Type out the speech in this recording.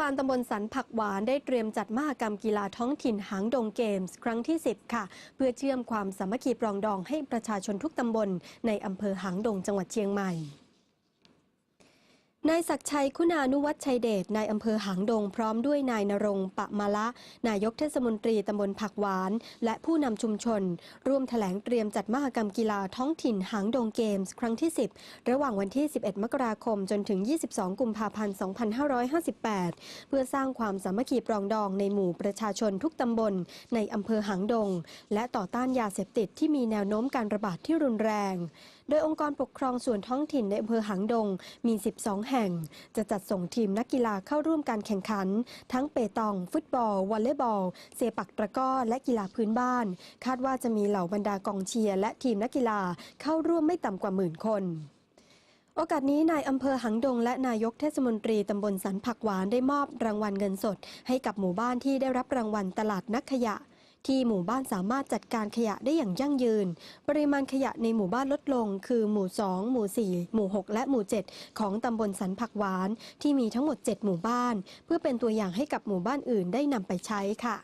บาลตำบลสันผักหวานได้เตรียมจัดมหกรรมกีฬาท้องถิ่นหางดงเกมส์ ครั้งที่ 10 ค่ะ เพื่อเชื่อมความสามัคคีปรองดองให้ประชาชนทุกตำบลในอำเภอหางดงจังหวัดเชียงใหม่ นายศักชัย คุณานุวัฒชัยเดชนายอำเภอหางดง พร้อมด้วยนายนรงปะมาละ นายกเทศมนตรีตำบลผักหวาน และผู้นำชุมชน ร่วมแถลงเตรียมจัดมหกรรมกีฬาท้องถิ่นหางดงเกมส์ ครั้งที่ 10 ระหว่างวันที่ 11 มกราคมจนถึง 22 กุมภาพันธ์ 2558 เพื่อสร้างความสามัคคีปรองดองในหมู่ประชาชนทุกตำบลในอำเภอหางดง และต่อต้านยาเสพติดที่มีแนวโน้มการระบาดที่รุนแรง โดยองค์กรปกครองส่วนท้องถิ่นในอำเภอหางดงมี 12 แห่งจะจัดส่งทีมนักกีฬาเข้าร่วมการแข่งขัน ทั้งเปตอง ฟุตบอล วอลเลย์บอล เซปักตะก้อ และกีฬาพื้นบ้าน คาดว่าจะมีเหล่าบรรดากองเชียร์และทีมนักกีฬาเข้าร่วมไม่ต่ำกว่าหมื่นคนโอกาสนี้นายอำเภอหางดง และนายกเทศมนตรีตำบลสันผักหวานได้มอบรางวัลเงินสด ให้กับหมู่บ้านที่ได้รับรางวัลตลาดนักขยะ ที่หมู่บ้านสามารถจัดการขยะได้อย่างยั่งยืน ปริมาณขยะในหมู่บ้านลดลง คือหมู่ 2 หมู่ 4 หมู่ 6 และหมู่ 7 ของตำบลสันผักหวาน ที่มีทั้งหมด 7 หมู่บ้าน เพื่อเป็นตัวอย่างให้กับหมู่บ้านอื่นได้นำไปใช้ค่ะ